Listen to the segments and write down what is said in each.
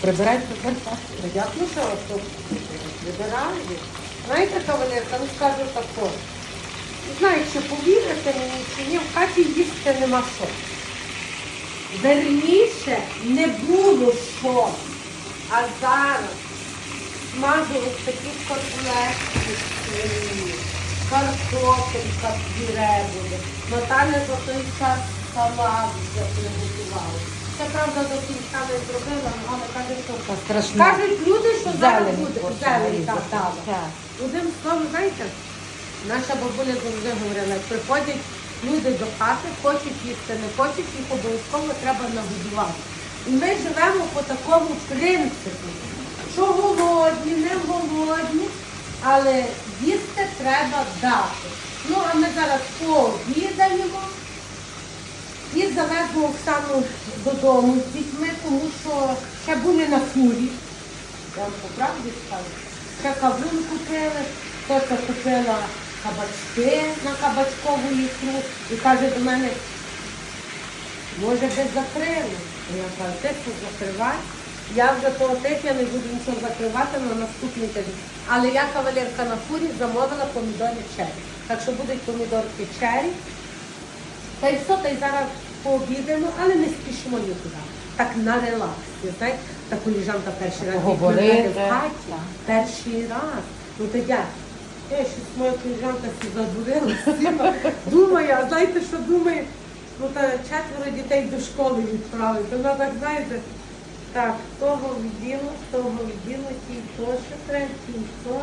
Прибирайте тепер. Ясно, що то вибираю. Знаєте, кавалерка, ну скажу тако. Знаєте, що повірите мені чи ні, в хаті їсти нема що. Верніше не було що. А зараз смажу такі котлетки картопелька пюре буде. Наталя за той час салат приготувала. Це правда до кінця не зробила, але каже, що страшно. Кажуть люди, що зараз Зелень буде хоче зелень нарізати. так. Так. Одним словом, знаєте, наша бабуля завжди говорила, як приходять люди до хати, хочуть їсти, не хочуть, їх обов'язково треба нагодувати. І ми живемо по такому принципу, що голодні, не голодні, але їсти треба дати. Ну, а ми зараз пообідаємо і завезли Оксану додому з дітьми, тому що ще були на фурі. Я вам по правді скажу. Ще кавун купили, хтось купила кабачки на кабачкову ікру і каже до мене, може би закрили. Я кажу, ти що закривай. Я вже того тижня не буду нічого закривати на наступний тиждень. Але я кавалерка на фурі замовила помідори чері. Так що будуть помідорки чері. Та й все, та й зараз пообідаємо, але не спішимо нікуди. Так на релаксі. Знаєте, та коліжанка перший раз в хаті. Перший раз. Ну то я. Я щось моя коліжанка всі задурила. Думаю, а знаєте, що думає? Ну та четверо дітей до школи відправити. Вона так, знаєте, так, того відділу, того відділу, ті то ще треба, ті то.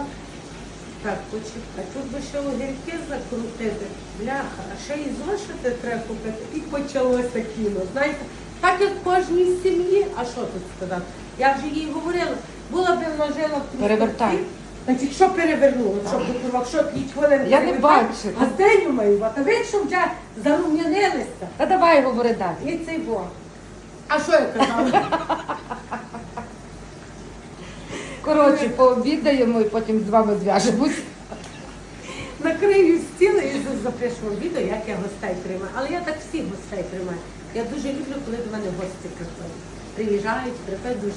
Так, почекай, тут би ще огірки закрутити. Бляха, а ще і зошити треба купити. І почалося кіно. Знаєте, так як в кожній сім'ї, а що тут сказати? Я вже їй говорила, була б вона жила в Перевертай. Значить, що перевернуло, щоб до що 5 хвилин Я не бачу. А зденю маю, а ви що вже зарум'янилися. Та давай говори далі. І цей бо. А що я казала? Коротше, пообідаємо і потім з вами зв'яжемось. Накрию стіл і запишу відео, як я гостей тримаю. Але я так всіх гостей тримаю. Я дуже люблю, коли до мене гості приходять. Приїжджають, приходять дуже.